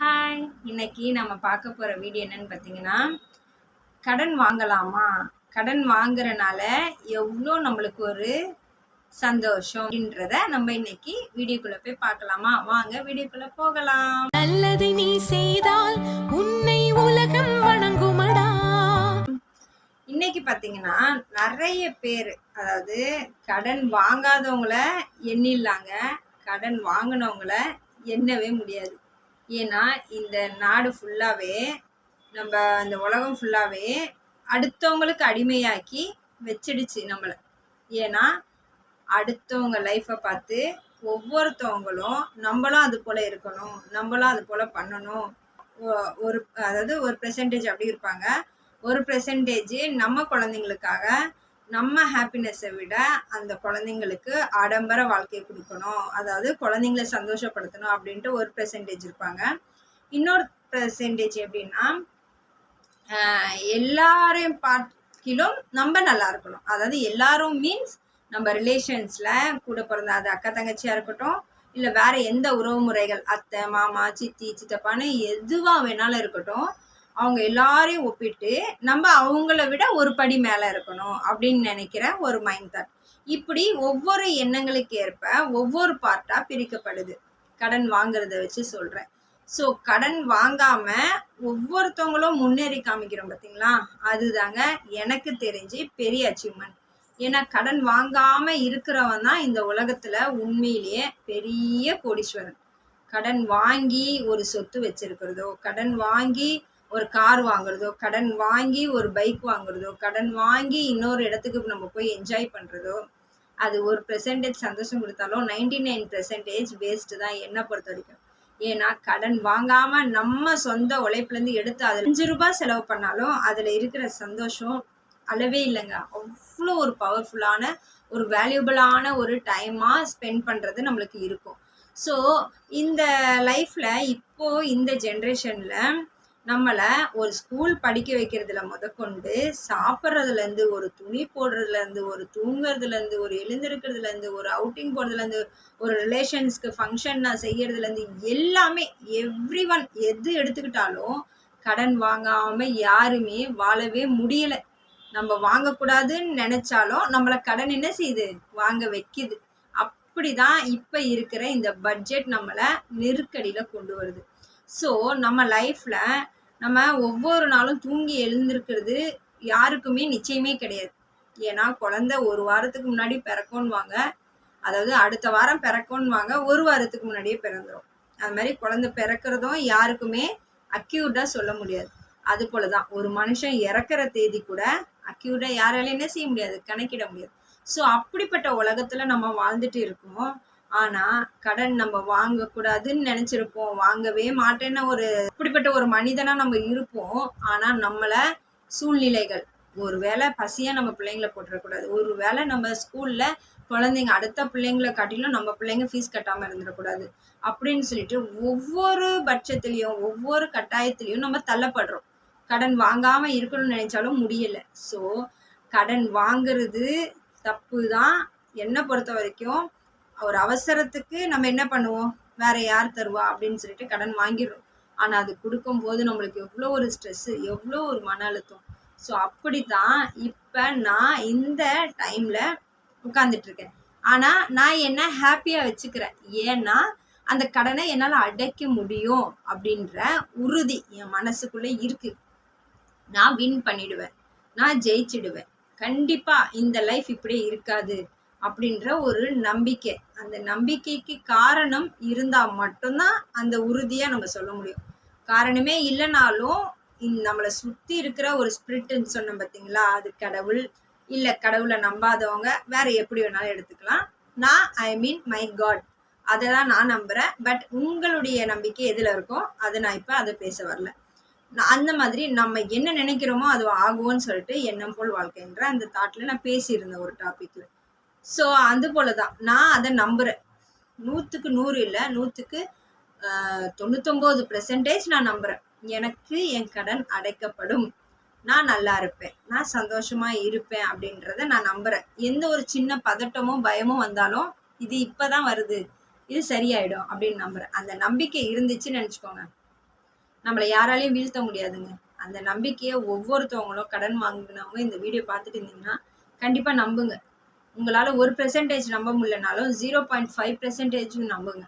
Hi இன்னைக்கு நம்ம பார்க்க போகிற வீடியோ என்னன்னு பார்த்தீங்கன்னா கடன் வாங்கலாமா? கடன் வாங்குறனால எவ்வளோ நம்மளுக்கு ஒரு சந்தோஷம் அப்படின்றத நம்ம இன்னைக்கு வீடியோக்குள்ள போய் பார்க்கலாமா? வாங்க வீடியோக்குள்ள போகலாம். நல்லதை நீ செய்தால் உன்னை உலகம் வணங்குமடா. இன்னைக்கு பார்த்தீங்கன்னா நிறைய பேர் அதாவது கடன் வாங்காதவங்கள எண்ணிடலாங்க. கடன் வாங்கினவங்கள எண்ணவே முடியாது. ஏன்னா இந்த நாடு ஃபுல்லாகவே நம்ம இந்த உலகம் ஃபுல்லாகவே அடுத்தவங்களுக்கு அடிமையாக்கி வச்சிடுச்சு நம்மளை. ஏன்னா அடுத்தவங்க லைஃப்பை பார்த்து ஒவ்வொருத்தவங்களும் நம்மளும் அது போல் இருக்கணும் நம்மளும் அது போல் பண்ணணும். ஒ- ஒரு அதாவது ஒரு பெர்சன்டேஜ் அப்படி இருப்பாங்க. ஒரு பெர்சன்டேஜ் நம்ம குழந்தைங்களுக்காக நம்ம ஹாப்பினஸை விட அந்த குழந்தைங்களுக்கு ஆடம்பர வாழ்க்கையை கொடுக்கணும். அதாவது குழந்தைங்கள சந்தோஷப்படுத்தணும் அப்படின்ட்டு ஒரு பெர்சன்டேஜ் இருப்பாங்க. இன்னொரு பெர்சன்டேஜ் எப்படின்னா எல்லாரையும் பார்க்கிலும் நம்ம நல்லா இருக்கணும். அதாவது எல்லாரும் மீன்ஸ் நம்ம ரிலேஷன்ஸில் கூட பிறந்த அது அக்கா தங்கச்சியாக இருக்கட்டும் இல்லை வேற எந்த உறவு முறைகள் அத்தை மாமா சித்தி சித்தப்பான்னு எதுவாக வேணாலும் இருக்கட்டும் அவங்க எல்லாரையும் ஒப்பிட்டு நம்ம அவங்கள விட ஒரு படி மேலே இருக்கணும் அப்படின்னு நினைக்கிற ஒரு மைண்ட் தாட் இப்படி ஒவ்வொரு எண்ணங்களுக்கு ஏற்ப ஒவ்வொரு பார்ட்டாக பிரிக்கப்படுது. கடன் வாங்குறத வச்சு சொல்கிறேன் ஸோ கடன் வாங்காம ஒவ்வொருத்தவங்களும் முன்னேறி காமிக்கிறோம் பார்த்தீங்களா அதுதாங்க எனக்கு தெரிஞ்சு பெரிய அச்சீவ்மெண்ட் ஏன்னா கடன் வாங்காம இருக்கிறவன் தான் இந்த உலகத்துல உண்மையிலேயே பெரிய கோடீஸ்வரன். கடன் வாங்கி ஒரு சொத்து வச்சிருக்கிறதோ கடன் வாங்கி ஒரு கார் வாங்குறதோ கடன் வாங்கி ஒரு பைக் வாங்குறதோ கடன் வாங்கி இன்னொரு இடத்துக்கு நம்ம போய் என்ஜாய் பண்ணுறதோ அது ஒரு பெர்சன்டேஜ் சந்தோஷம் கொடுத்தாலும் நைன்டி நைன் பெர்சன்டேஜ் வேஸ்ட்டு தான் என்னை பொறுத்த வரைக்கும். ஏன்னா கடன் வாங்காம நம்ம சொந்த உழைப்புலேருந்து எடுத்து அதில் அஞ்சு ரூபாய் செலவு பண்ணாலும் அதில் இருக்கிற சந்தோஷம் அளவே இல்லைங்க. அவ்வளோ ஒரு பவர்ஃபுல்லான ஒரு வேல்யூபிளான ஒரு டைமாக ஸ்பெண்ட் பண்ணுறது நம்மளுக்கு இருக்கும். ஸோ இந்த லைஃப்பில் இப்போது இந்த ஜென்ரேஷனில் நம்மளை ஒரு ஸ்கூல் படிக்க வைக்கிறதுல முதற்கொண்டு சாப்பிட்றதுலேருந்து ஒரு துணி போடுறதுலேருந்து ஒரு தூங்குறதுலேருந்து ஒரு எழுந்திருக்கிறதுலேருந்து ஒரு அவுட்டிங் போகிறதுலேருந்து ஒரு ரிலேஷன்ஸ்க்கு ஃபங்க்ஷன் நான் செய்கிறதுலேருந்து எல்லாமே எவ்ரி ஒன் எது எடுத்துக்கிட்டாலும் கடன் வாங்காமல் யாருமே வாழவே முடியலை. நம்ம வாங்கக்கூடாதுன்னு நினச்சாலும் நம்மளை கடன் என்ன செய்யுது? வாங்க வைக்கிது. அப்படி தான் இப்போ இருக்கிற இந்த பட்ஜெட் நம்மளை நெருக்கடியில் கொண்டு வருது. ஸோ நம்ம லைஃப்பில் நம்ம ஒவ்வொரு நாளும் தூங்கி எழுந்திருக்கிறது யாருக்குமே நிச்சயமே கிடையாது. ஏன்னா குழந்தை ஒரு வாரத்துக்கு முன்னாடி பிறக்கும்வாங்க அதாவது அடுத்த வாரம் பிறக்கும்வாங்க ஒரு வாரத்துக்கு முன்னாடியே பிறந்துரும். அது மாதிரி குழந்தை பிறக்கிறதும் யாருக்குமே அக்யூர்டாக சொல்ல முடியாது. அது போல தான் ஒரு மனுஷன் இறக்குற தேதி கூட அக்யூர்டாக யாராலையும் என்ன செய்ய முடியாது. கணக்கிட முடியாது. ஸோ அப்படிப்பட்ட உலகத்தில் நம்ம வாழ்ந்துட்டு இருக்கோம். ஆனால் கடன் நம்ம வாங்கக்கூடாதுன்னு நினச்சிருப்போம். வாங்கவே மாட்டேன்னு ஒரு இப்படிப்பட்ட ஒரு மனிதனாக நம்ம இருப்போம். ஆனால் நம்மளை சூழ்நிலைகள் ஒரு வேளை பசியாக நம்ம பிள்ளைங்கள போட்டுறக்கூடாது. ஒரு வேளை நம்ம ஸ்கூலில் குழந்தைங்க அடுத்த பிள்ளைங்கள காட்டிலும் நம்ம பிள்ளைங்க ஃபீஸ் கட்டாமல் இருந்துடக்கூடாது அப்படின்னு சொல்லிட்டு ஒவ்வொரு பட்சத்துலேயும் ஒவ்வொரு கட்டாயத்துலேயும் நம்ம தள்ளப்படுறோம். கடன் வாங்காமல் இருக்கணும்னு நினைச்சாலும் முடியலை. ஸோ கடன் வாங்குறது தப்பு தான் என்னை பொறுத்த வரைக்கும் ஒரு அவசரத்துக்கு நம்ம என்ன பண்ணுவோம்? வேற யார் தருவா? அப்படின்னு சொல்லிட்டு கடன் வாங்கிடுறோம். ஆனால் அது கொடுக்கும்போது நம்மளுக்கு எவ்வளோ ஒரு ஸ்ட்ரெஸ்ஸு எவ்வளோ ஒரு மன அழுத்தம். ஸோ அப்படி தான் இப்போ நான் இந்த டைமில் உட்காந்துட்டு இருக்கேன். ஆனால் நான் என்ன ஹாப்பியாக வச்சுக்கிறேன்? ஏன்னா அந்த கடனை என்னால் அடைக்க முடியும் அப்படின்ற உறுதி என் மனசுக்குள்ளே இருக்குது நான் வின் பண்ணிடுவேன். நான் ஜெயிச்சிடுவேன். கண்டிப்பாக இந்த லைஃப் இப்படியே இருக்காது. அப்படின்ற ஒரு நம்பிக்கை. அந்த நம்பிக்கைக்கு காரணம் இருந்தால் மட்டும்தான் அந்த உறுதியாக நம்ம சொல்ல முடியும். காரணமே இல்லைனாலும் நம்மளை சுற்றி இருக்கிற ஒரு ஸ்பிரிட்டுன்னு சொன்னோம் பார்த்தீங்களா அது கடவுள். இல்லை கடவுளை நம்பாதவங்க வேற எப்படி வேணாலும் எடுத்துக்கலாம். நான் ஐ மீன் மை காட் அதை தான் நான் நம்புகிறேன் பட் உங்களுடைய நம்பிக்கை எதில் இருக்கோ அதை நான் இப்போ அதை பேச வரல. நான் அந்த மாதிரி நம்ம என்ன நினைக்கிறோமோ அது ஆகும்னு சொல்லிட்டு எண்ணம் போல் வாழ்க்கைன்ற அந்த தாட்டில் நான் பேசியிருந்தேன் ஒரு டாப்பிக்கில் ஸோ அது போல தான் நான் அதை நம்புகிறேன் நூற்றுக்கு நூறு இல்லை நூற்றுக்கு தொண்ணூத்தொம்பது பெர்சன்டேஜ் நான் நம்புகிறேன் எனக்கு என் கடன் அடைக்கப்படும். நான் நல்லா இருப்பேன். நான் சந்தோஷமாக இருப்பேன் அப்படின்றத நான் நம்புகிறேன் எந்த ஒரு சின்ன பதட்டமோ பயமோ வந்தாலும் இது இப்போ தான் வருது. இது சரியாயிடும் அப்படின்னு நம்புகிறேன் அந்த நம்பிக்கை இருந்துச்சுன்னு நினச்சிக்கோங்க. நம்மளை யாராலையும் வீழ்த்த முடியாதுங்க. அந்த நம்பிக்கையை ஒவ்வொருத்தவங்களும் கடன் வாங்கினவங்க இந்த வீடியோ பார்த்துட்டு இருந்தீங்கன்னா கண்டிப்பாக நம்புங்க. உங்களால் ஒரு பெர்சன்டேஜ் நம்ப முடியலனாலும் ஜீரோ பாயிண்ட் ஃபைவ் பெர்சன்டேஜ் நம்புங்க.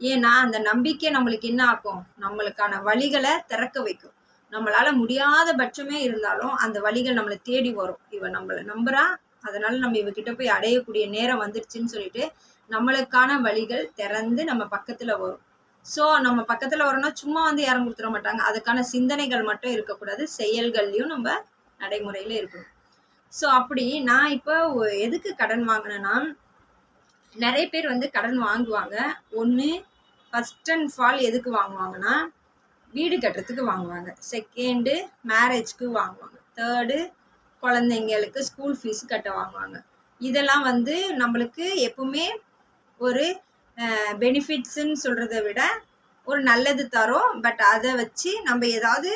ஏன்னா அந்த நம்பிக்கை நம்மளுக்கு என்ன ஆக்கும்? நம்மளுக்கான வழிகளை திறக்க வைக்கும். நம்மளால் முடியாத பட்சமே இருந்தாலும் அந்த வழிகள் நம்மளை தேடி வரும். இவன் நம்மளை நம்புறா அதனால நம்ம இவகிட்ட போய் அடையக்கூடிய நேரம் வந்துடுச்சுன்னு சொல்லிட்டு நம்மளுக்கான வழிகள் திறந்து நம்ம பக்கத்தில் வரும். ஸோ நம்ம பக்கத்தில் வரணும்னா சும்மா வந்து யாரும் கொடுத்துட மாட்டாங்க. அதுக்கான சிந்தனைகள் மட்டும் இருக்கக்கூடாது. செயல்கள்லையும் நம்ம நடைமுறையில் இருக்கணும். ஸோ அப்படி நான் இப்போ எதுக்கு கடன் வாங்கினேன்னா நிறைய பேர் வந்து கடன் வாங்குவாங்க. ஒன்று ஃபஸ்ட் அண்ட் ஃபால் எதுக்கு வாங்குவாங்கன்னா வீடு கட்டுறதுக்கு வாங்குவாங்க. செகண்டு மேரேஜ்க்கு வாங்குவாங்க. தேர்டு குழந்தைங்களுக்கு ஸ்கூல் ஃபீஸ் கட்ட வாங்குவாங்க. இதெல்லாம் வந்து நம்மளுக்கு எப்பவுமே ஒரு பெனிஃபிட்ஸுன்னு சொல்கிறத விட ஒரு நல்லது தரும். பட் அதை வச்சு நம்ம ஏதாவது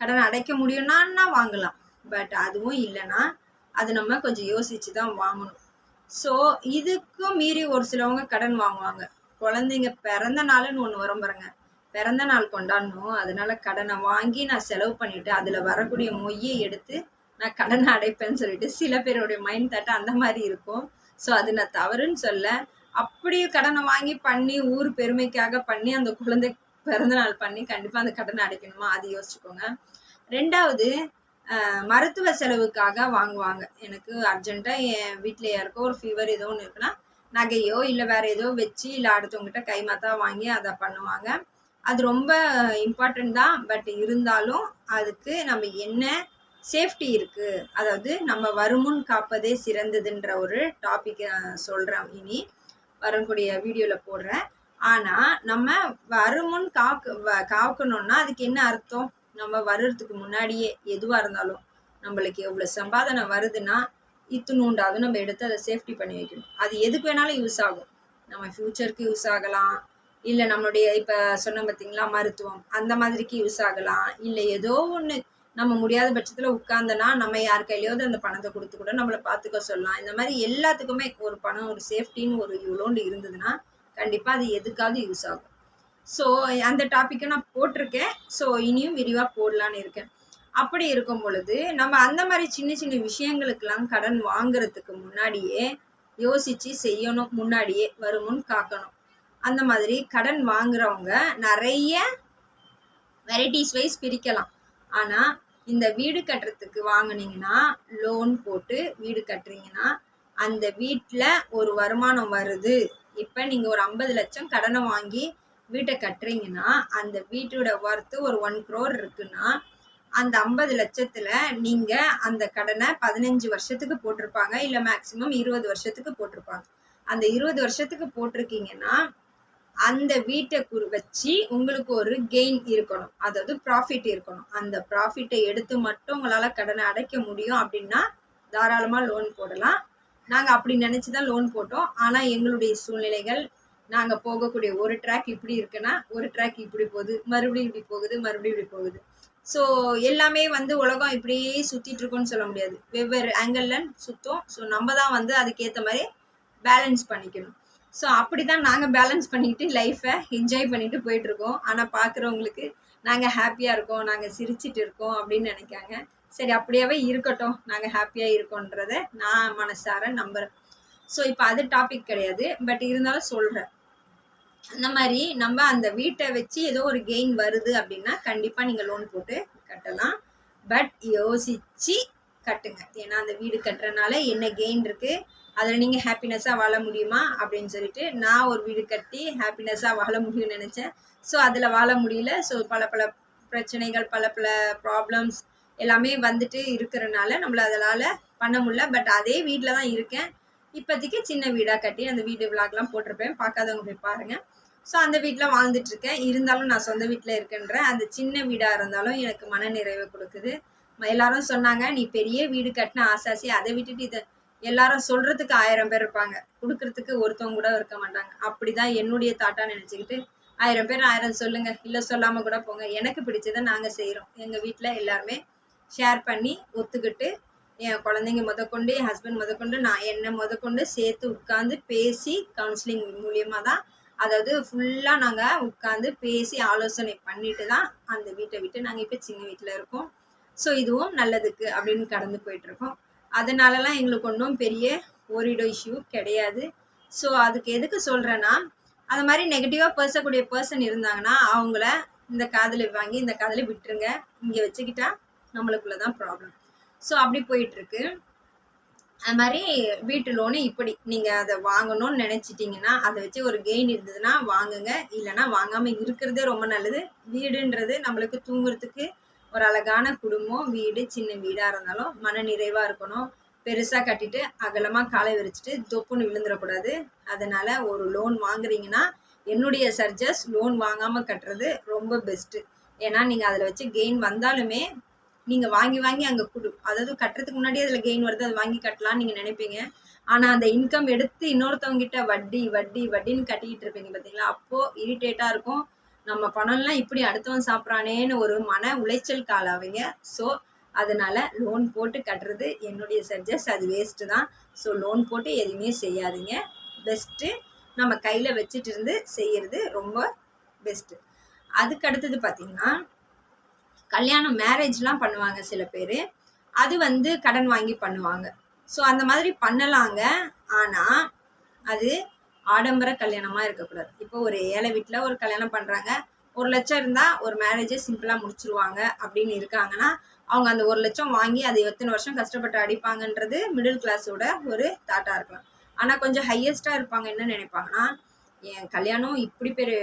கடன் அடைக்க முடியும்னா வாங்கலாம். பட் அதுவும் இல்லைன்னா அது நம்ம கொஞ்சம் யோசிச்சு தான் வாங்கணும். ஸோ இதுக்கும் மீறி ஒரு சிலவங்க கடன் வாங்குவாங்க. குழந்தைங்க பிறந்த நாளுன்னு ஒன்று வரும் பாருங்க. பிறந்த நாள் கொண்டாடணும். அதனால கடனை வாங்கி நான் செலவு பண்ணிட்டு அதில் வரக்கூடிய மொய்யை எடுத்து நான் கடனை அடைப்பேன்னு சொல்லிட்டு சில பேருடைய மைண்ட் தட்டை அந்த மாதிரி இருக்கும். ஸோ அது நான் தவறுன்னு சொல்ல. அப்படியே கடனை வாங்கி பண்ணி ஊர் பெருமைக்காக பண்ணி அந்த குழந்தை பிறந்த நாள் பண்ணி கண்டிப்பாக அந்த கடனை அடைக்கணுமா? அது யோசிச்சுக்கோங்க. ரெண்டாவது மருத்துவ செலவுக்காக வாங்குவாங்க. எனக்கு அர்ஜென்ட்டாக என் வீட்டில் யாருக்கோ ஒரு ஃபீவர் ஏதோ ஒன்று இருக்குன்னா நகையோ இல்லை வேறு ஏதோ வச்சு இல்லை அடுத்தவங்ககிட்ட கைமாத்தா வாங்கி அதை பண்ணுவாங்க. அது ரொம்ப இம்பார்ட்டன்ட் தான். பட் இருந்தாலும் அதுக்கு நம்ம என்ன சேஃப்டி இருக்குது அதாவது நம்ம வருமுன் காப்பதே சிறந்ததுன்ற ஒரு டாபிக் சொல்கிறேன் இனி வரக்கூடிய வீடியோவில் போடுறேன். ஆனால் நம்ம வருமுன் காக்க வ- காக்கணும்னா அதுக்கு என்ன அர்த்தம்? நம்ம வர்றதுக்கு முன்னாடியே எதுவாக இருந்தாலும் நம்மளுக்கு எவ்வளோ சம்பாதனை வருதுன்னா இத்துணுண்டாவது நம்ம எடுத்து அதை சேஃப்டி பண்ணி வைக்கணும். அது எதுக்கு வேணாலும் யூஸ் ஆகும். நம்ம ஃப்யூச்சருக்கு யூஸ் ஆகலாம். இல்லை நம்மளுடைய இப்போ சொன்ன பார்த்தீங்களா மருத்துவம் அந்த மாதிரிக்கு யூஸ் ஆகலாம். இல்லை ஏதோ ஒன்று நம்ம முடியாத பட்சத்தில் உட்காந்தனா நம்ம யார் கையிலையாவது அந்த பணத்தை கொடுத்து கூட நம்மளை பார்த்துக்க சொல்லலாம். இந்த மாதிரி எல்லாத்துக்குமே ஒரு பணம் ஒரு சேஃப்டின்னு ஒரு இவ்வளோண்டு இருந்ததுன்னா கண்டிப்பாக அது எதுக்காவது யூஸ் ஆகும். ஸோ அந்த டாப்பிக்கை நான் போட்டிருக்கேன். ஸோ இனியும் விரிவாக போடலான்னு இருக்கேன். அப்படி இருக்கும் பொழுது நம்ம அந்த மாதிரி சின்ன சின்ன விஷயங்களுக்கெல்லாம் கடன் வாங்குறதுக்கு முன்னாடியே யோசித்து செய்யணும் முன்னாடியே வருமுன் காக்கணும். அந்த மாதிரி கடன் வாங்குறவங்க நிறைய வெரைட்டிஸ் வைஸ் பிரிக்கலாம். ஆனால் இந்த வீடு கட்டுறதுக்கு வாங்கினீங்கன்னா லோன் போட்டு வீடு கட்டுறீங்கன்னா அந்த வீட்டில் ஒரு வருமானம் வருது. இப்போ நீங்கள் ஒரு ஐம்பது லட்சம் கடனை வாங்கி வீட்டை கட்டுறீங்கன்னா அந்த வீட்டோட ஒர்த்து ஒரு ஒன் க்ரோர் இருக்குன்னா அந்த ஐம்பது லட்சத்தில் நீங்கள் அந்த கடனை பதினஞ்சு வருஷத்துக்கு போட்டிருப்பாங்க இல்லை மேக்ஸிமம் இருபது வருஷத்துக்கு போட்டிருப்பாங்க. அந்த இருபது வருஷத்துக்கு போட்டிருக்கீங்கன்னா அந்த வீட்டை குறு வச்சு உங்களுக்கு ஒரு கெயின் இருக்கணும். அதாவது ப்ராஃபிட் இருக்கணும். அந்த ப்ராஃபிட்டை எடுத்து மட்டும் உங்களால் கடனை அடைக்க முடியும் அப்படின்னா தாராளமாக லோன் போடலாம். நாங்கள் அப்படி நினச்சி தான் லோன் போட்டோம். ஆனால் எங்களுடைய சூழ்நிலைகள் நாங்கள் போகக்கூடிய ஒரு ட்ராக் இப்படி இருக்குன்னா ஒரு ட்ராக் இப்படி போகுது மறுபடியும் இப்படி போகுது மறுபடியும் இப்படி போகுது. ஸோ எல்லாமே வந்து உலகம் இப்படியே சுற்றிட்டு இருக்கோன்னு சொல்ல முடியாது. வெவ்வேறு ஆங்கிளில் சுற்றும் ஸோ நம்ம தான் வந்து அதுக்கேற்ற மாதிரி பேலன்ஸ் பண்ணிக்கணும். ஸோ அப்படி தான் நாங்கள் பேலன்ஸ் பண்ணிக்கிட்டு லைஃப்பை என்ஜாய் பண்ணிட்டு போயிட்டுருக்கோம் ஆனால் பார்க்குறவங்களுக்கு நாங்கள் ஹாப்பியாக இருக்கோம் நாங்கள் சிரிச்சிட்டு இருக்கோம் அப்படின்னு நினைக்காங்க. சரி அப்படியாவே இருக்கட்டும். நாங்கள் ஹாப்பியாக இருக்கோன்றதை நான் மனசார நம்புகிறேன் ஸோ இப்போ அது டாபிக் கிடையாது. பட் இருந்தாலும் சொல்கிறேன் அந்த மாதிரி நம்ம அந்த வீட்டை வச்சு ஏதோ ஒரு கெயின் வருது அப்படின்னா கண்டிப்பாக நீங்கள் லோன் போட்டு கட்டலாம். பட் யோசிச்சு கட்டுங்க. ஏன்னா அந்த வீடு கட்டுறனால என்ன கெயின் இருக்குது அதில் நீங்கள் ஹாப்பினஸ்ஸாக வாழ முடியுமா? அப்படின்னு சொல்லிட்டு நான் ஒரு வீடு கட்டி ஹாப்பினஸ்ஸாக வாழ முடியும்னு நினச்சேன். ஸோ அதில் வாழ முடியல. ஸோ பல பல பிரச்சனைகள் பல பல ப்ராப்ளம்ஸ் எல்லாமே வந்துட்டு இருக்கிறனால நம்மள அதனால் பண்ண முடியல. பட் அதே வீட்டில் தான் இருக்கேன். இப்போதைக்கு சின்ன வீடாக கட்டி அந்த வீடு விளாக்லாம் போட்டிருப்பேன். பார்க்காதவங்க போய் பாருங்கள் ஸோ அந்த வீட்டில் வாழ்ந்துட்டு இருக்கேன் இருந்தாலும் நான் சொந்த வீட்டில் இருக்கேன்றேன். அந்த சின்ன வீடாக இருந்தாலும் எனக்கு மன நிறைவை கொடுக்குது. எல்லாரும் சொன்னாங்க நீ பெரிய வீடு கட்டின ஆசாசி. அதை விட்டுட்டு இதை எல்லாரும் சொல்கிறதுக்கு ஆயிரம் பேர் இருப்பாங்க. கொடுக்கறதுக்கு ஒருத்தவங்க கூட இருக்க மாட்டாங்க. அப்படி தான் என்னுடைய தாட்டாக நினச்சிக்கிட்டு ஆயிரம் பேர் ஆயிரம் சொல்லுங்கள் இல்லை சொல்லாமல் கூட போங்க. எனக்கு பிடிச்சதை நாங்கள் செய்கிறோம் எங்கள் வீட்டில் எல்லாருமே ஷேர் பண்ணி ஒத்துக்கிட்டு என் குழந்தைங்க முதற்கொண்டு என் ஹஸ்பண்ட் முதற்கொண்டு நான் என்னை முதற்கொண்டு சேர்த்து உட்காந்து பேசி கவுன்சிலிங் மூலியமாக தான் அதாவது ஃபுல்லாக நாங்கள் உட்காந்து பேசி ஆலோசனை பண்ணிட்டு தான் அந்த வீட்டை விட்டு நாங்கள் இப்போ சின்ன வீட்டில் இருக்கோம். ஸோ இதுவும் நல்லதுக்கு அப்படின்னு கடந்து போயிட்டுருக்கோம். அதனாலலாம் எங்களுக்கு ஒன்றும் பெரிய ஓரிடோ இஷ்யூ கிடையாது. ஸோ அதுக்கு எதுக்கு சொல்கிறேன்னா அது மாதிரி நெகட்டிவாக பேசக்கூடிய பர்சன் இருந்தாங்கன்னா அவங்கள இந்த காதலை வாங்கி இந்த காதலை விட்டுருங்க. இங்கே வச்சுக்கிட்டா நம்மளுக்குள்ள தான் ப்ராப்ளம் ஸோ அப்படி போயிட்டுருக்கு. அது மாதிரி வீட்டு லோனு இப்படி நீங்கள் அதை வாங்கணும்னு நினச்சிட்டிங்கன்னா அதை வச்சு ஒரு கெயின் இருந்ததுன்னா வாங்குங்க. இல்லைன்னா வாங்காமல் இருக்கிறதே ரொம்ப நல்லது. வீடுன்றது நம்மளுக்கு தூங்குறதுக்கு ஒரு அழகான குடும்பம் வீடு சின்ன வீடாக இருந்தாலும் மன நிறைவாக இருக்கணும். பெருசாக கட்டிட்டு அகலமாக காலை விரிச்சிட்டு தொப்புன்னு விழுந்துடக்கூடாது. அதனால் ஒரு லோன் வாங்குறீங்கன்னா என்னுடைய சர்ஜஸ் லோன் வாங்காமல் கட்டுறது ரொம்ப பெஸ்ட்டு ஏன்னா நீங்கள் அதில் வச்சு கெயின் வந்தாலுமே நீங்கள் வாங்கி வாங்கி அங்கே கொடு. அதாவது கட்டுறதுக்கு முன்னாடியே அதில் கெயின் வருது அதை வாங்கி கட்டலாம்னு நீங்கள் நினைப்பீங்க. ஆனால் அந்த இன்கம் எடுத்து இன்னொருத்தவங்க கிட்ட வட்டி வட்டி வட்டின்னு கட்டிக்கிட்டு இருப்பீங்க பார்த்தீங்களா அப்போது இரிட்டேட்டாக இருக்கும். நம்ம பணம்லாம் இப்படி அடுத்தவன் சாப்பிட்றானேன்னு ஒரு மன உளைச்சல் காலாவீங்க. ஸோ அதனால லோன் போட்டு கட்டுறது என்னுடைய சஜஸ் அது வேஸ்ட்டு தான். ஸோ லோன் போட்டு எதுவுமே செய்யாதீங்க. பெஸ்ட்டு நம்ம கையில் வச்சுட்டு இருந்து செய்கிறது ரொம்ப பெஸ்ட்டு அதுக்கு அடுத்தது பார்த்தீங்கன்னா கல்யாணம் மேரேஜ்லாம் பண்ணுவாங்க சில பேர். அது வந்து கடன் வாங்கி பண்ணுவாங்க. ஸோ அந்த மாதிரி பண்ணலாங்க. ஆனால் அது ஆடம்பர கல்யாணமாக இருக்கக்கூடாது. இப்போ ஒரு ஏழை வீட்டில் ஒரு கல்யாணம் பண்ணுறாங்க ஒரு லட்சம் இருந்தால் ஒரு மேரேஜை சிம்பிளாக முடிச்சிருவாங்க அப்படின்னு இருக்காங்கன்னா அவங்க அந்த ஒரு லட்சம் வாங்கி அதை எத்தனை வருஷம் கஷ்டப்பட்டு அடிப்பாங்கன்றது மிடில் கிளாஸோட ஒரு தாட்டாக இருக்கலாம். ஆனால் கொஞ்சம் ஹையஸ்ட்டாக இருப்பாங்க என்ன நினைப்பாங்கன்னா என் கல்யாணம் இப்படி பெரிய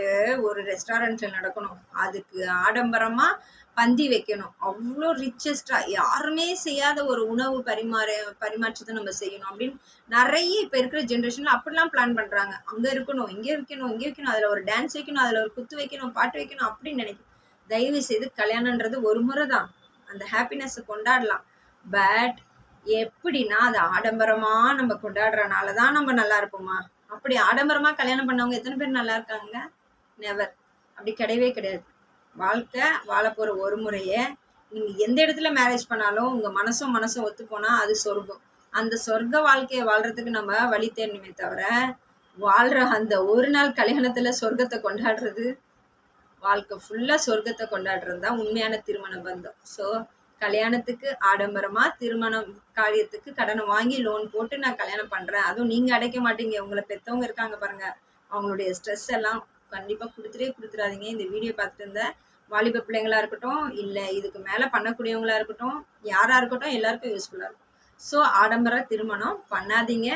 ஒரு ரெஸ்டாரண்ட்டில் நடக்கணும். அதுக்கு ஆடம்பரமாக பந்தி வைக்கணும். அவ்வளோ ரிச்சஸ்டா யாருமே செய்யாத ஒரு உணவு பரிமாற பரிமாற்றத்தை நம்ம செய்யணும் அப்படின்னு நிறைய இப்போ இருக்கிற ஜென்ரேஷனில் அப்படிலாம் பிளான் பண்ணுறாங்க அங்கே இருக்கணும் இங்கே வைக்கணும் இங்கே வைக்கணும் அதில் ஒரு டான்ஸ் வைக்கணும் அதில் ஒரு குத்து வைக்கணும் பாட்டு வைக்கணும் அப்படின்னு நினைக்கும். தயவு செய்து கல்யாணன்றது ஒரு முறை தான். அந்த ஹாப்பினஸ்ஸை கொண்டாடலாம். பட் எப்படின்னா அது ஆடம்பரமாக நம்ம கொண்டாடுறனால தான் நம்ம நல்லா இருப்போமா? அப்படி ஆடம்பரமாக கல்யாணம் பண்ணவங்க எத்தனை பேர் நல்லா இருக்காங்க? நெவர் அப்படி கிடையவே கிடையாது. வாழ்க்கை வாழ போகிற ஒரு முறையே. நீங்கள் எந்த இடத்துல மேரேஜ் பண்ணாலும் உங்கள் மனசும் மனசும் ஒத்து போனால் அது சொர்க்கம். அந்த சொர்க்க வாழ்க்கையை வாழ்கிறதுக்கு நம்ம வழி தேடணுமே தவிர வாழ்கிற அந்த ஒரு நாள் கல்யாணத்தில் சொர்க்கத்தை கொண்டாடுறது வாழ்க்கை ஃபுல்லாக சொர்க்கத்தை கொண்டாடுறது தான் உண்மையான திருமண பந்தம். ஸோ கல்யாணத்துக்கு ஆடம்பரமாக திருமணம் காரியத்துக்கு கடனை வாங்கி லோன் போட்டு நான் கல்யாணம் பண்ணுறேன் அதுவும் நீங்கள் அடைக்க மாட்டீங்க. உங்களை பெற்றவங்க இருக்காங்க பாருங்கள் அவங்களுடைய ஸ்ட்ரெஸ் எல்லாம் கண்டிப்பாக கொடுத்துட்டே கொடுத்துடாதீங்க. இந்த வீடியோ பார்த்துட்டு இருந்தேன் வாலிப பிள்ளைங்களா இருக்கட்டும் இல்லை இதுக்கு மேலே பண்ணக்கூடியவங்களா இருக்கட்டும் யாராக இருக்கட்டும் எல்லாருக்கும் யூஸ்ஃபுல்லாக இருக்கும். ஸோ ஆடம்பர திருமணம் பண்ணாதீங்க.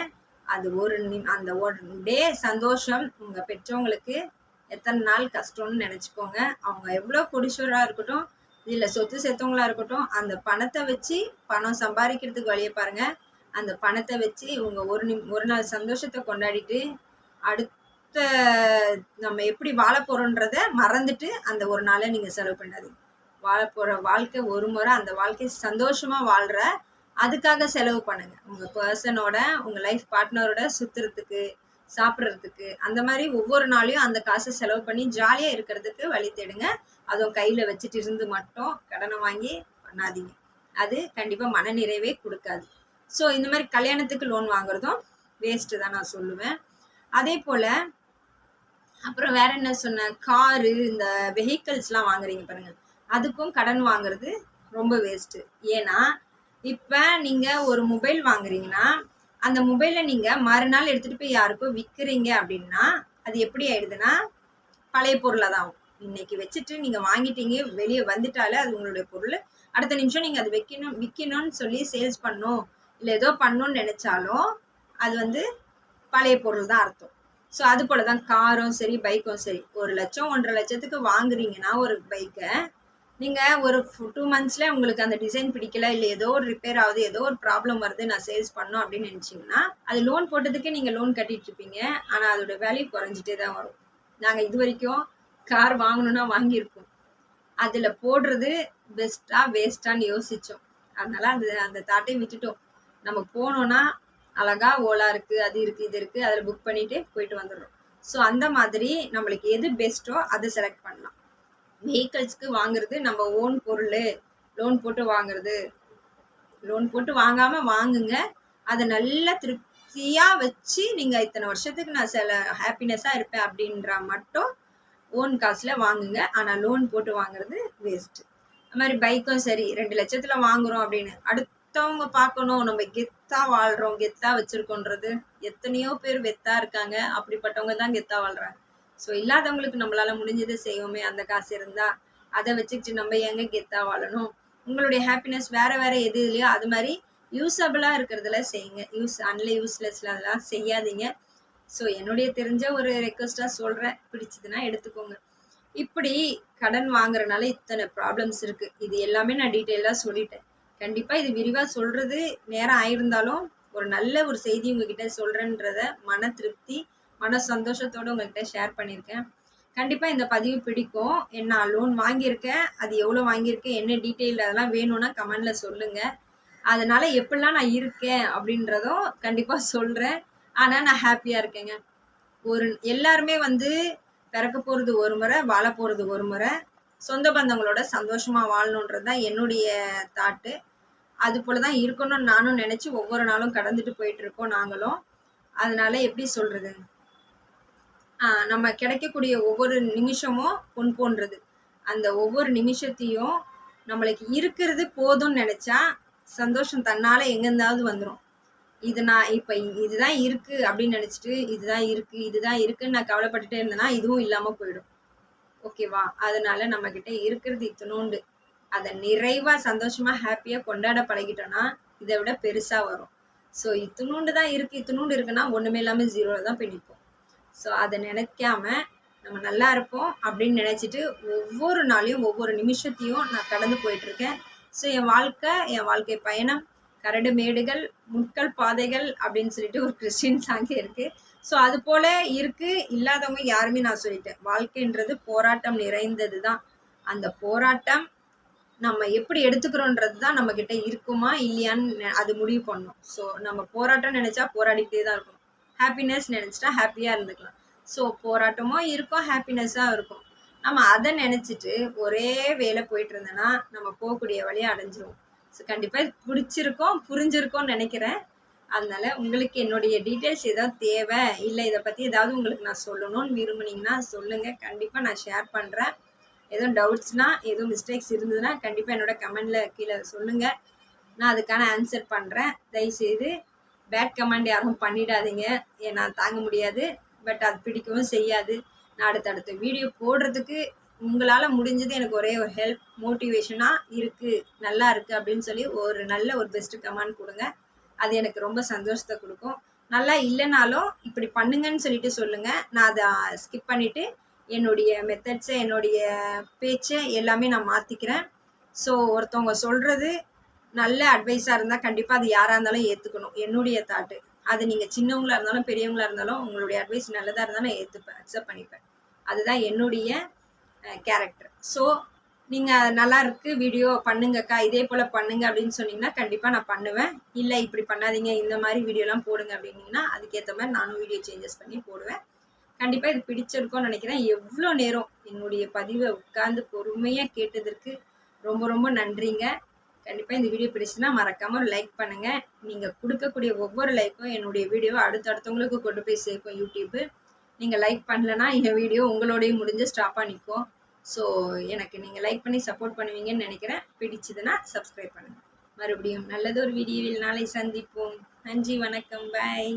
அது ஒரு அந்த ஒரு டே சந்தோஷம் உங்கள் பெற்றவங்களுக்கு. எத்தனை நாள் கஷ்டம்னு நினச்சிக்கோங்க. அவங்க எவ்வளோ கொடிச்சவராக இருக்கட்டும் இல்லை சொத்து செத்தவங்களாக இருக்கட்டும் அந்த பணத்தை வச்சு பணம் சம்பாதிக்கிறதுக்கு வழியை பாருங்க. அந்த பணத்தை வச்சு உங்கள் ஒரு நிம் ஒரு நாள் சந்தோஷத்தை கொண்டாடிட்டு அடுத்த நம்ம எப்படி வாழ போகிறோன்றத மறந்துட்டு அந்த ஒரு நாளை நீங்கள் செலவு பண்ணாதீங்க. வாழ போகிற வாழ்க்கை ஒரு முறை அந்த வாழ்க்கை சந்தோஷமாக வாழ்கிற அதுக்காக செலவு பண்ணுங்க. உங்கள் பர்சனோட உங்கள் லைஃப் பார்ட்னரோட சுற்றுறதுக்கு சாப்பிட்றதுக்கு அந்த மாதிரி ஒவ்வொரு நாளையும் அந்த காசை செலவு பண்ணி ஜாலியாக இருக்கிறதுக்கு வழி தேடுங்க. அதுவும் கையில் வச்சுட்டு இருந்து மட்டும் கடனை வாங்கி பண்ணாதீங்க. அது கண்டிப்பாக மனநிறைவே கொடுக்காது. ஸோ இந்த மாதிரி கல்யாணத்துக்கு லோன் வாங்குறதும் வேஸ்ட்டு தான் நான் சொல்லுவேன். அதே போல் அப்புறம் வேற என்ன சொன்னேன் காரு இந்த வெஹிக்கிள்ஸ்லாம் வாங்குறீங்க பாருங்க. அதுக்கும் கடன் வாங்குறது ரொம்ப வேஸ்ட்டு ஏன்னா இப்போ நீங்கள் ஒரு மொபைல் வாங்குறீங்கன்னா அந்த மொபைலை நீங்கள் மறுநாள் எடுத்துகிட்டு போய் யாருக்கோ விற்கிறீங்க அப்படின்னா அது எப்படி ஆயிடுதுன்னா பழைய பொருளாக தான் ஆகும். இன்னைக்கு வச்சுட்டு நீங்கள் வாங்கிட்டீங்க வெளியே வந்துட்டாலே அது உங்களுடைய பொருள். அடுத்த நிமிஷம் நீங்கள் அது வைக்கணும் விற்கணும்னு சொல்லி சேல்ஸ் பண்ணணும். இல்லை ஏதோ பண்ணணும்னு நினச்சாலும் அது வந்து பழைய பொருள் தான் அர்த்தம். ஸோ அது போல தான் காரும் சரி பைக்கும் சரி. ஒரு லட்சம் ஒன்றரை லட்சத்துக்கு வாங்குறீங்கன்னா ஒரு பைக்கை நீங்கள் ஒரு டூ மந்த்ஸில் உங்களுக்கு அந்த டிசைன் பிடிக்கல இல்லை ஏதோ ஒரு ரிப்பேர் ஆகுது ஏதோ ஒரு ப்ராப்ளம் வருது நான் சேல்ஸ் பண்ணோம் அப்படின்னு நினச்சிங்கன்னா அது லோன் போட்டதுக்கே நீங்கள் லோன் கட்டிகிட்ருப்பீங்க இருப்பீங்க. ஆனால் அதோட வேல்யூ குறைஞ்சிட்டே தான் வரும். நாங்கள் இது வரைக்கும் கார் வாங்கணும்னா வாங்கியிருக்கோம். அதில் போடுறது பெஸ்ட்டாக வேஸ்ட்டான்னு யோசித்தோம் அதனால் அந்த அந்த தாட்டை விட்டுட்டோம். நம்ம போனோன்னா அழகா ஓலா இருக்குது அது இருக்குது இது இருக்குது அதில் புக் பண்ணிவிட்டு போயிட்டு வந்துடுறோம். ஸோ அந்த மாதிரி நம்மளுக்கு எது பெஸ்ட்டோ அதை செலக்ட் பண்ணலாம். வெஹிக்கல்ஸ்க்கு வாங்குறது நம்ம ஓன் பொருள் லோன் போட்டு வாங்குறது. லோன் போட்டு வாங்காமல் வாங்குங்க. அதை நல்லா திருப்தியாக வச்சு நீங்கள் இத்தனை வருஷத்துக்கு நான் சில ஹாப்பினஸ்ஸாக இருப்பேன் அப்படின்றா மட்டும் ஓன் காசில் வாங்குங்க. ஆனால் லோன் போட்டு வாங்குறது வேஸ்ட்டு அது மாதிரி பைக்கும் சரி ரெண்டு லட்சத்தில் வாங்குறோம் அப்படின்னு. அடுத்து மற்றவங்க பார்க்கணும். நம்ம கெத்தாக வாழ்கிறோம் கெத்தாக வச்சுருக்கோன்றது. எத்தனையோ பேர் வெத்தாக இருக்காங்க. அப்படிப்பட்டவங்க தான் கெத்தாக வாழ்கிறாங்க ஸோ இல்லாதவங்களுக்கு நம்மளால் முடிஞ்சதை செய்வோமே. அந்த காசு இருந்தால் அதை வச்சுக்கிட்டு நம்ம எங்கே கெத்தாக வாழணும்? உங்களுடைய ஹாப்பினஸ் வேறு வேறு எது இல்லையோ அது மாதிரி யூஸபிளாக இருக்கிறதுல செய்யுங்க. யூஸ் அன்ல யூஸ்லெஸ்ல அதெல்லாம் செய்யாதீங்க. ஸோ என்னுடைய தெரிஞ்ச ஒரு ரெக்வஸ்ட்டாக சொல்கிறேன் பிடிச்சதுன்னா எடுத்துக்கோங்க. இப்படி கடன் வாங்குறதுனால இத்தனை ப்ராப்ளம்ஸ் இருக்குது இது எல்லாமே நான் டீட்டெயிலாக சொல்லிட்டேன். கண்டிப்பாக இது விரிவாக சொல்கிறது நேரம் ஆயிருந்தாலும் ஒரு நல்ல ஒரு செய்தி உங்ககிட்ட சொல்கிறேன்றத மன திருப்தி மன சந்தோஷத்தோடு உங்ககிட்ட ஷேர் பண்ணியிருக்கேன். கண்டிப்பாக இந்த பதிவு பிடிக்கும். என்ன லோன் வாங்கியிருக்கேன். அது எவ்வளோ வாங்கியிருக்கேன்? என்ன டீட்டெயில் அதெல்லாம் வேணும்னா கமெண்டில் சொல்லுங்கள் அதனால் எப்படிலாம் நான் இருக்கேன் அப்படின்றதும் கண்டிப்பாக சொல்கிறேன் ஆனால் நான் ஹாப்பியாக இருக்கேங்க. ஒரு எல்லாருமே வந்து பிறக்க போகிறது ஒரு முறை வாழ போகிறது ஒரு முறை. சொந்த பந்தங்களோட சந்தோஷமாக வாழணுன்றது தான் என்னுடைய தாட்டு அது போல் தான் இருக்கணும்னு நானும் நினச்சி ஒவ்வொரு நாளும் கடந்துட்டு போயிட்டு இருக்கோம் நாங்களும். அதனால எப்படி சொல்றது? நம்ம கிடைக்கக்கூடிய ஒவ்வொரு நிமிஷமும் பொன் போன்றது. அந்த ஒவ்வொரு நிமிஷத்தையும் நம்மளுக்கு இருக்கிறது போதும்னு நினச்சா சந்தோஷம் தன்னால் எங்கேருந்தாவது வந்துடும் இது நான் இப்போ இதுதான் இருக்குது அப்படின்னு நினச்சிட்டு இதுதான் இருக்குது இதுதான் இருக்குன்னு நான் கவலைப்பட்டுட்டே இருந்தேன்னா இதுவும் இல்லாமல் போயிடும். ஓகேவா? அதனால நம்மக்கிட்ட இருக்கிறது இத்தனோண்டு. அதை நிறைவாக சந்தோஷமாக ஹாப்பியாக கொண்டாட பழகிட்டோன்னா இதை விட பெருசாக வரும். ஸோ இத்தினோண்டு தான் இருக்குது இத்தினோண்டு இருக்குன்னா ஒன்றுமே இல்லாமல் ஜீரோவில் தான் போய் நிற்போம் ஸோ அதை நினைக்காம நம்ம நல்லா இருப்போம் அப்படின்னு நினச்சிட்டு ஒவ்வொரு நாளையும் ஒவ்வொரு நிமிஷத்தையும் நான் கடந்து போயிட்டுருக்கேன். ஸோ என் வாழ்க்கை என் வாழ்க்கை பயணம் கரடு மேடுகள் முட்கள் பாதைகள் அப்படின்னு சொல்லிட்டு ஒரு கிறிஸ்டின் சாங்கே இருக்குது ஸோ அது போல் இருக்குது இல்லாதவங்க யாருமே நான் சொல்லிட்டேன். வாழ்க்கைன்றது போராட்டம் நிறைந்தது தான் அந்த போராட்டம் நம்ம எப்படி எடுத்துக்கிறோன்றது தான் நம்மக்கிட்ட இருக்குமா இல்லையான்னு அது முடிவு பண்ணணும் ஸோ நம்ம போராட்டம் நினச்சா போராடிக்கிட்டே தான் இருக்கும் ஹாப்பினஸ் நினச்சிட்டா ஹாப்பியாக இருந்துக்கலாம். ஸோ போராட்டமும் இருக்கும் ஹாப்பினஸ்ஸாக இருக்கும் நம்ம அதை நினச்சிட்டு ஒரே வேலை போயிட்டு இருந்தோன்னா நம்ம போகக்கூடிய வழியை அடைஞ்சிரும் ஸோ கண்டிப்பாக பிடிச்சிருக்கோம் புரிஞ்சிருக்கோம்னு நினைக்கிறேன். அதனால் உங்களுக்கு என்னுடைய டீட்டெயில்ஸ் ஏதாவது தேவை இல்லை இதை பற்றி ஏதாவது உங்களுக்கு நான் சொல்லணும்னு விரும்புனீங்கன்னா சொல்லுங்கள் கண்டிப்பாக நான் ஷேர் பண்ணுறேன் எதுவும் டவுட்ஸ்னால் எதுவும் மிஸ்டேக்ஸ் இருந்ததுன்னா கண்டிப்பாக என்னோட கமெண்டில் கீழே சொல்லுங்கள் நான் அதுக்கான ஆன்சர் பண்ணுறேன் தயவுசெய்து பேட் கமெண்ட் யாரும் பண்ணிடாதீங்க. நான் தாங்க முடியாது. பட் அது பிடிக்கவும் செய்யாது. நான் அடுத்தடுத்த வீடியோ போடுறதுக்கு உங்களால் முடிஞ்சது எனக்கு ஒரே ஒரு ஹெல்ப் மோட்டிவேஷனாக இருக்குது நல்லா இருக்குது அப்படின்னு சொல்லி ஒரு நல்ல ஒரு பெஸ்ட்டு கமெண்ட் கொடுங்க. அது எனக்கு ரொம்ப சந்தோஷத்தை கொடுக்கும். நல்லா இல்லைனாலும் இப்படி பண்ணுங்கன்னு சொல்லிட்டு சொல்லுங்கள் நான் அதை ஸ்கிப் பண்ணிவிட்டு என்னுடைய மெத்தட்ஸை என்னுடைய பேச்சை எல்லாமே நான் மாற்றிக்கிறேன் ஸோ ஒருத்தவங்க சொல்கிறது நல்ல அட்வைஸாக இருந்தால் கண்டிப்பாக அது யாராக இருந்தாலும் ஏற்றுக்கணும் என்னுடைய தாட்டு அது நீங்கள் சின்னவங்களாக இருந்தாலும் பெரியவங்களாக இருந்தாலும் உங்களுடைய அட்வைஸ் நல்லதாக இருந்தால் நான் ஏற்றுப்பேன் அக்செப்ட் பண்ணிப்பேன். அதுதான் என்னுடைய கேரக்டர் ஸோ நீங்கள் நல்லா இருக்குது வீடியோ பண்ணுங்கக்கா இதே போல் பண்ணுங்க அப்படின்னு சொன்னீங்கன்னா கண்டிப்பாக நான் பண்ணுவேன். இல்லை இப்படி பண்ணாதீங்க இந்த மாதிரி வீடியோலாம் போடுங்க அப்படின்னீங்கன்னா அதுக்கேற்ற மாதிரி நானும் வீடியோ சேஞ்சஸ் பண்ணி போடுவேன். கண்டிப்பாக இது பிடிச்சிருக்கோன்னு நினைக்கிறேன். எவ்வளோ நேரம் என்னுடைய பதிவை உட்காந்து பொறுமையாக கேட்டதற்கு ரொம்ப ரொம்ப நன்றிங்க. கண்டிப்பாக இந்த வீடியோ பிடிச்சுன்னா மறக்காமல் லைக் பண்ணுங்கள் நீங்கள் கொடுக்கக்கூடிய ஒவ்வொரு லைக்கும் என்னுடைய வீடியோவை அடுத்தடுத்தவங்களுக்கு கொண்டு போய் சேர்க்கும் யூடியூப்பு. நீங்கள் லைக் பண்ணலன்னா என் வீடியோ உங்களோடய முடிஞ்சு ஸ்டாப்பாக நிற்கும் ஸோ எனக்கு நீங்கள் லைக் பண்ணி சப்போர்ட் பண்ணுவீங்கன்னு நினைக்கிறேன். பிடிச்சதுன்னா சப்ஸ்கிரைப் பண்ணுங்கள் மறுபடியும் நல்லது ஒரு வீடியோவில் நாளை சந்திப்போம். நன்றி வணக்கம். பாய்